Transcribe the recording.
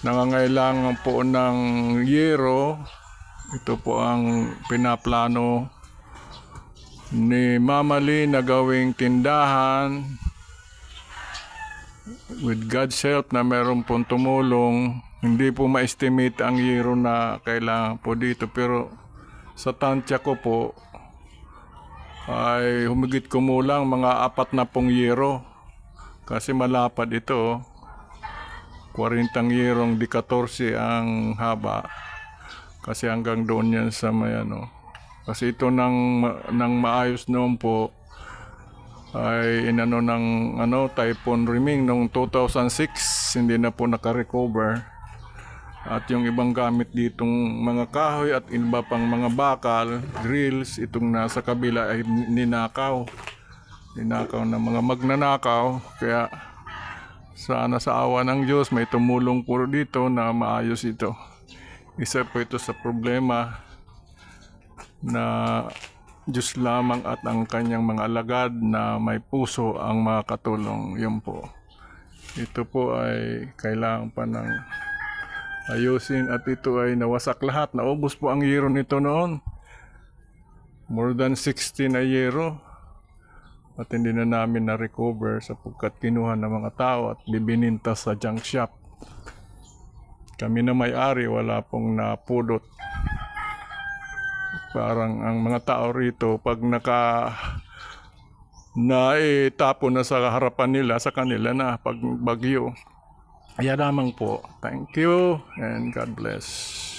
nangangailangan po ng yero. Ito po ang pinaplano ni Mama Lee na gawing tindahan with God's help na meron pong tumulong. Hindi po ma-estimate ang yero na kailangan po dito pero sa tansya ko po ay humigit kumulang mga apat na pong yero kasi malapad ito 40 yerong di 14 ang haba kasi hanggang doon yan sa may ano kasi ito nang, nang maayos noon po ay inano ng ano Typhoon Riming noong 2006 hindi na po naka-recover at yung ibang gamit ditong mga kahoy at iba pang mga bakal, grills, itong nasa kabila ay ninakaw. Ninakaw ng mga magnanakaw. Kaya sana sa awa ng Diyos may tumulong po dito na maayos ito. Isa po ito sa problema na Diyos lamang at ang kanyang mga alagad na may puso ang makatulong. Yun po. Ito po ay kailangan pa ng ayusin at ito ay nawasak lahat. Naubos po ang yero nito noon. More than 16 na yero. At hindi na namin na-recover sapagkat kinuha ng mga tao at bibininta sa junk shop. Kami na may-ari, wala pong napulot. Parang ang mga tao rito, pag naka na itapon na sa harapan nila, sa kanila na pag bagyo. Kaya lamang po. Thank you and God bless.